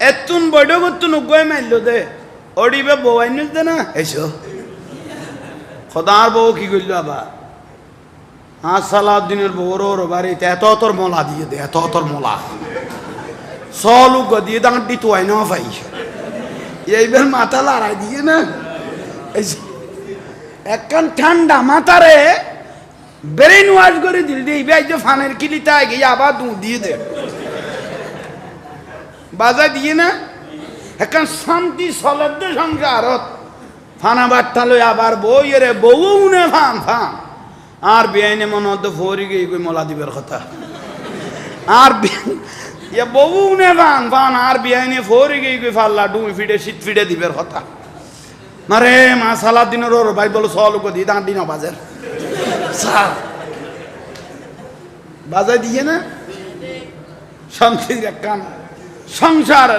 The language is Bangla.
এতুন বৈঠ করতুন উগয় মারল দে। অডিবে বউয়াই নিল দে না? এসো। খদার বউ কি করল আবার হ্যাঁ সালাউদ্দিনের বউর ওর বাড়িতে এত তোর মলা দিয়ে দে এত তোর মলা। সলু দিয়ে দাঁড় দি তোয়াই না ভাই। এইবার মাথা লড়াই দিয়ে না? একখান ঠান্ডা মাথারে ব্রেন ওয়াশ করে দিল দিয়ে এইবার যে ফানের কিলিতে গিয়ে আবার দু দিয়ে দে। বাজা দিয়ে না? এখন শান্তি সলদ্দ সংসারত ফানা বার্তা লই আবার বই রে বউ নে ফান ফান আর বেআইনে মনে হতো ফরি গিয়ে কই মলা দিবের কথা। আর ইয়ে বউ নে ফান ফান আর বেআইনে ফরি গিয়ে কই ফাল্লা ডুই ফিডে শীত ফিডে দিবের কথা। মারে মা সালা দিনের ওর ভাই বলো সল দি দাঁড় দিন বাজার। স্যার। বাজায় দিয়ে না? শান্তির এক কান। 剩下的